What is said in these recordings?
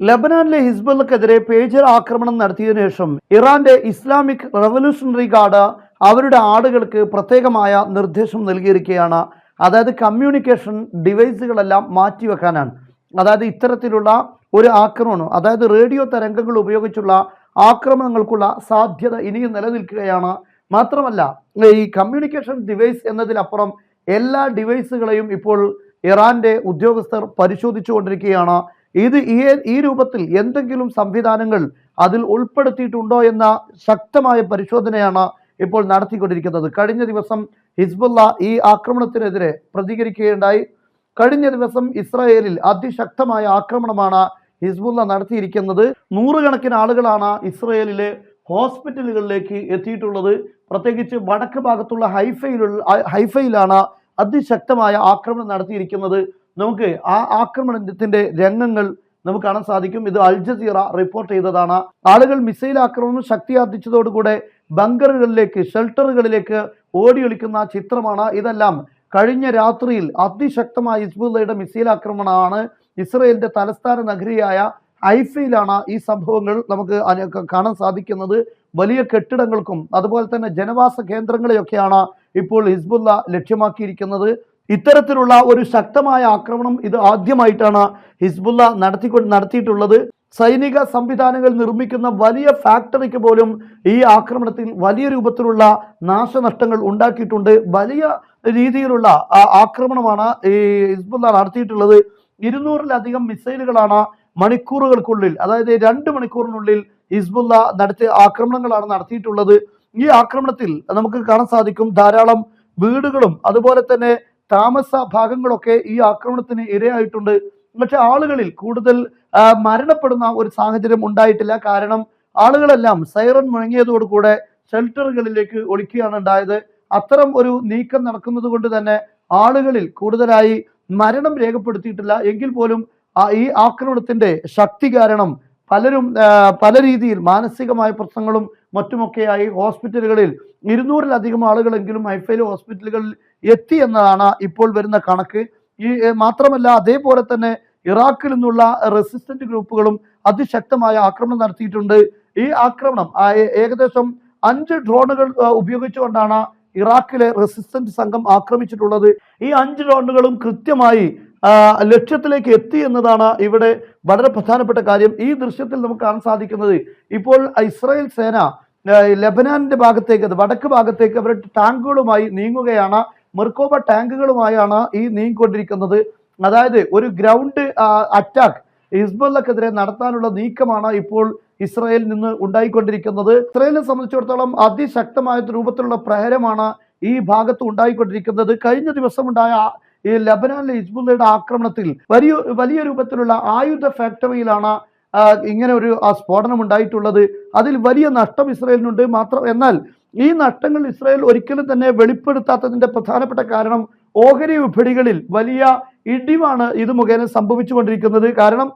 ലബനാനിലെ ഹിസ്ബുള്ളക്കെതിരെ pager ആക്രമണം നടത്തിയതിനു ശേഷം ഇറാന്റെ ഇസ്ലാമിക് റവല്യൂഷണറി ഗാർഡ് അവരുടെ ആടുകൾക്ക് പ്രത്യേകമായ നിർദ്ദേശം നൽകിയിരിക്കുകയാണ്. അതായത് കമ്മ്യൂണിക്കേഷൻ ഡിവൈസുകളെല്ലാം മാറ്റിവെക്കാനാണ്. അതായത് ഇത്തരത്തിലുള്ള ഒരു ആക്രമണം അതായത് റേഡിയോ തരംഗങ്ങൾ ഉപയോഗിച്ചുള്ള ആക്രമണങ്ങൾക്കുള്ള സാധ്യത ഇനിയും നിലനിൽക്കുകയാണ്. മാത്രമല്ല ഈ കമ്മ്യൂണിക്കേഷൻ ഡിവൈസ് എന്നതിലപ്പുറം എല്ലാ ഡിവൈസുകളെയും ഇപ്പോൾ ഇറാന്റെ ഉദ്യോഗസ്ഥർ പരിശോധിച്ചുകൊണ്ടിരിക്കുകയാണ്. ഇത് ഈ ഈ രൂപത്തിൽ എന്തെങ്കിലും സംവിധാനങ്ങൾ അതിൽ ഉൾപ്പെടുത്തിയിട്ടുണ്ടോ എന്ന ശക്തമായ പരിശോധനയാണ് ഇപ്പോൾ നടത്തിക്കൊണ്ടിരിക്കുന്നത്. കഴിഞ്ഞ ദിവസം ഹിസ്ബുള്ള ഈ ആക്രമണത്തിനെതിരെ പ്രതികരിക്കുകയുണ്ടായി. കഴിഞ്ഞ ദിവസം ഇസ്രായേലിൽ അതിശക്തമായ ആക്രമണമാണ് ഹിസ്ബുള്ള നടത്തിയിരിക്കുന്നത്. നൂറുകണക്കിന് ആളുകളാണ് ഇസ്രായേലിലെ ഹോസ്പിറ്റലുകളിലേക്ക് എത്തിയിട്ടുള്ളത്. പ്രത്യേകിച്ച് വടക്ക് ഭാഗത്തുള്ള ഹൈഫയിലുള്ള ഹൈഫയിലാണ് അതിശക്തമായ ആക്രമണം നടത്തിയിരിക്കുന്നത്. നമുക്ക് ആ ആക്രമണത്തിന്റെ രംഗങ്ങൾ നമുക്ക് കാണാൻ സാധിക്കും. ഇത് അൽ ജസീറ റിപ്പോർട്ട് ചെയ്തതാണ്. ആളുകൾ മിസൈൽ ആക്രമണം ശക്തിയാർജിച്ചതോടുകൂടെ ബങ്കറുകളിലേക്ക് ഷെൽട്ടറുകളിലേക്ക് ഓടിയൊളിക്കുന്ന ചിത്രമാണ് ഇതെല്ലാം. കഴിഞ്ഞ രാത്രിയിൽ അതിശക്തമായ ഹിസ്ബുള്ളയുടെ മിസൈൽ ആക്രമണമാണ് ഇസ്രയേലിന്റെ തലസ്ഥാന നഗരിയായ ഐഫയിലാണ് ഈ സംഭവങ്ങൾ നമുക്ക് കാണാൻ സാധിക്കുന്നത്. വലിയ കെട്ടിടങ്ങൾക്കും അതുപോലെ തന്നെ ജനവാസ കേന്ദ്രങ്ങളെയൊക്കെയാണ് ഇപ്പോൾ ഹിസ്ബുല്ല ലക്ഷ്യമാക്കിയിരിക്കുന്നത്. ഇത്തരത്തിലുള്ള ഒരു ശക്തമായ ആക്രമണം ഇത് ആദ്യമായിട്ടാണ് ഹിസ്ബുല്ല നടത്തിക്കൊണ്ട് നടത്തിയിട്ടുള്ളത്. സൈനിക സംവിധാനങ്ങൾ നിർമ്മിക്കുന്ന വലിയ ഫാക്ടറിക്ക് പോലും ഈ ആക്രമണത്തിൽ വലിയ രൂപത്തിലുള്ള നാശനഷ്ടങ്ങൾ ഉണ്ടാക്കിയിട്ടുണ്ട്. വലിയ രീതിയിലുള്ള ആക്രമണമാണ് ഈ ഹിസ്ബുല്ല നടത്തിയിട്ടുള്ളത്. ഇരുന്നൂറിലധികം മിസൈലുകളാണ് മണിക്കൂറുകൾക്കുള്ളിൽ അതായത് രണ്ട് മണിക്കൂറിനുള്ളിൽ ഹിസ്ബുല്ല നടത്തിയ ആക്രമണങ്ങളാണ് നടത്തിയിട്ടുള്ളത്. ഈ ആക്രമണത്തിൽ നമുക്ക് കാണാൻ സാധിക്കും ധാരാളം വീടുകളും അതുപോലെ തന്നെ താമസ ഭാഗങ്ങളൊക്കെ ഈ ആക്രമണത്തിന് ഇരയായിട്ടുണ്ട്. പക്ഷെ ആളുകളിൽ കൂടുതൽ മരണപ്പെടുന്ന ഒരു സാഹചര്യം ഉണ്ടായിട്ടില്ല. കാരണം ആളുകളെല്ലാം സൈറൺ മുഴങ്ങിയതോടുകൂടെ ഷെൽട്ടറുകളിലേക്ക് ഒളിക്കുകയാണ് ഉണ്ടായത്. അത്തരം ഒരു നീക്കം നടക്കുന്നത് കൊണ്ട് തന്നെ ആളുകളിൽ കൂടുതലായി മരണം രേഖപ്പെടുത്തിയിട്ടില്ല. എങ്കിൽ പോലും ഈ ആക്രമണത്തിന്റെ ശക്തി കാരണം പലരും പല രീതിയിൽ മാനസികമായ പ്രശ്നങ്ങളും മറ്റുമൊക്കെയായി ഹോസ്പിറ്റലുകളിൽ ഇരുന്നൂറിലധികം ആളുകളെങ്കിലും ഹൈഫയിലെ ഹോസ്പിറ്റലുകളിൽ എത്തി എന്നതാണ് ഇപ്പോൾ വരുന്ന കണക്ക്. ഈ മാത്രമല്ല അതേപോലെ തന്നെ ഇറാഖിൽ നിന്നുള്ള റെസിസ്റ്റന്റ് ഗ്രൂപ്പുകളും അതിശക്തമായ ആക്രമണം നടത്തിയിട്ടുണ്ട്. ഈ ആക്രമണം ഏകദേശം അഞ്ച് ഡ്രോണുകൾ ഉപയോഗിച്ചുകൊണ്ടാണ് ഇറാഖിലെ റെസിസ്റ്റന്റ് സംഘം ആക്രമിച്ചിട്ടുള്ളത്. ഈ അഞ്ച് ഡ്രോണുകളും കൃത്യമായി ലക്ഷ്യത്തിലേക്ക് എത്തി എന്നതാണ് ഇവിടെ വളരെ പ്രധാനപ്പെട്ട കാര്യം ഈ ദൃശ്യത്തിൽ നമുക്ക് കാണാൻ സാധിക്കുന്നത് ഇപ്പോൾ ഇസ്രായേൽ സേന ആ, ലബനാനിന്റെ ഭാഗത്തേക്ക് വടക്ക് ഭാഗത്തേക്ക് അവരുടെ ടാങ്കുകളുമായി നീങ്ങുകയാണ്. മെർക്കോബ ടാങ്കുകളുമായാണ് ഈ നീങ്ങിക്കൊണ്ടിരിക്കുന്നത്. അതായത് ഒരു ഗ്രൗണ്ട് അറ്റാക്ക് ഹിസ്ബുള്ളക്കെതിരെ നടത്താനുള്ള നീക്കമാണ് ഇപ്പോൾ ഇസ്രായേലിൽ നിന്ന് ഉണ്ടായിക്കൊണ്ടിരിക്കുന്നത്. ഇസ്രായേലിനെ സംബന്ധിച്ചിടത്തോളം അതിശക്തമായ രൂപത്തിലുള്ള പ്രഹരമാണ് ഈ ഭാഗത്ത് ഉണ്ടായിക്കൊണ്ടിരിക്കുന്നത്. കഴിഞ്ഞ ദിവസം ഉണ്ടായ ആ- ഈ ലബനാനിലെ ഹിസ്ബുള്ളയുടെ ആക്രമണത്തിൽ വലിയ വലിയ രൂപത്തിലുള്ള ആയുധ ഫാക്ടറിയിലാണ് ഇങ്ങനെ ഒരു സ്ഫോടനം ഉണ്ടായിട്ടുള്ളത്. അതിൽ വലിയ നഷ്ടം ഇസ്രയേലിനുണ്ട് മാത്രം. എന്നാൽ ഈ നഷ്ടങ്ങൾ ഇസ്രായേൽ ഒരിക്കലും തന്നെ വെളിപ്പെടുത്താത്തതിന്റെ പ്രധാനപ്പെട്ട കാരണം ഓഹരി വിപണികളിൽ വലിയ ഇടിവാണ് ഇത് മുഖേന സംഭവിച്ചുകൊണ്ടിരിക്കുന്നത്. കാരണം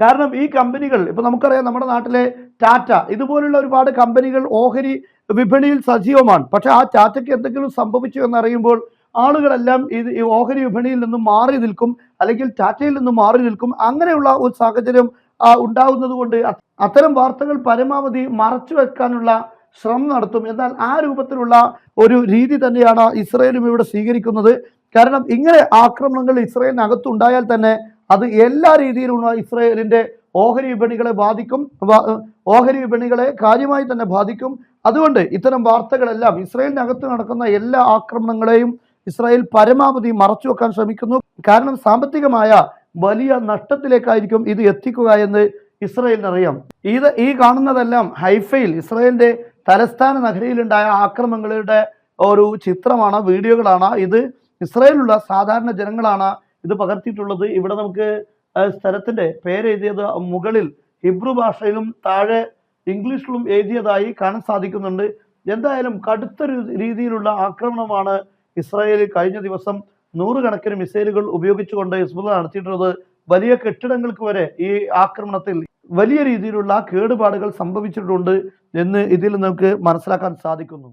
കാരണം ഈ കമ്പനികൾ ഇപ്പൊ നമുക്കറിയാം നമ്മുടെ നാട്ടിലെ ടാറ്റ ഇതുപോലുള്ള ഒരുപാട് കമ്പനികൾ ഓഹരി വിപണിയിൽ സജീവമാണ്. പക്ഷെ ആ ടാറ്റയ്ക്ക് എന്തെങ്കിലും സംഭവിച്ചു എന്നറിയുമ്പോൾ ആളുകളെല്ലാം ഇത് ഈ ഓഹരി വിപണിയിൽ നിന്നും മാറി നിൽക്കും അല്ലെങ്കിൽ ടാറ്റയിൽ നിന്നും മാറി നിൽക്കും. അങ്ങനെയുള്ള ഒരു സാഹചര്യം ഉണ്ടാകുന്നത് കൊണ്ട് അത്തരം വാർത്തകൾ പരമാവധി മറച്ചു വെക്കാനുള്ള ശ്രമം നടത്തും. എന്നാൽ ആ രൂപത്തിലുള്ള ഒരു രീതി തന്നെയാണ് ഇസ്രയേലും ഇവിടെ സ്വീകരിക്കുന്നത്. കാരണം ഇങ്ങനെ ആക്രമണങ്ങൾ ഇസ്രയേലിനകത്തുണ്ടായാൽ തന്നെ അത് എല്ലാ രീതിയിലുള്ള ഇസ്രയേലിന്റെ ഓഹരി വിപണികളെ ബാധിക്കും ഓഹരി വിപണികളെ കാര്യമായി തന്നെ ബാധിക്കും. അതുകൊണ്ട് ഇത്തരം വാർത്തകളെല്ലാം ഇസ്രയേലിനകത്ത് നടക്കുന്ന എല്ലാ ആക്രമണങ്ങളെയും ഇസ്രായേൽ പരമാവധി മറച്ചു വെക്കാൻ ശ്രമിക്കുന്നു. കാരണം സാമ്പത്തികമായ വലിയ നഷ്ടത്തിലേക്കായിരിക്കും ഇത് എത്തിക്കുക എന്ന് ഇസ്രായേലിനറിയാം ഇത് ഈ കാണുന്നതെല്ലാം ഹൈഫയിൽ ഇസ്രായേലിന്റെ തലസ്ഥാന നഗരിയിലുണ്ടായ ആക്രമണങ്ങളുടെ ഒരു ചിത്രമാണ് വീഡിയോകളാണ്. ഇത് ഇസ്രായേലിലുള്ള സാധാരണ ജനങ്ങളാണ് ഇത് പകർത്തിയിട്ടുള്ളത്. ഇവിടെ നമുക്ക് സ്ഥലത്തിന്റെ പേരെഴുതിയത് മുകളിൽ ഹിബ്രു ഭാഷയിലും താഴെ ഇംഗ്ലീഷിലും എഴുതിയതായി കാണാൻ സാധിക്കുന്നുണ്ട്. എന്തായാലും കടുത്ത രീതിയിലുള്ള ആക്രമണമാണ് ഇസ്രായേൽ കഴിഞ്ഞ ദിവസം നൂറുകണക്കിന് മിസൈലുകൾ ഉപയോഗിച്ചുകൊണ്ട് ഹിസ്ബുള്ള നടത്തിയിട്ടുള്ളത് വലിയ കെട്ടിടങ്ങൾക്ക് വരെ ഈ ആക്രമണത്തിൽ വലിയ രീതിയിലുള്ള കേടുപാടുകൾ സംഭവിച്ചിട്ടുണ്ട് എന്ന് ഇതിൽ നമുക്ക് മനസ്സിലാക്കാൻ സാധിക്കുന്നു.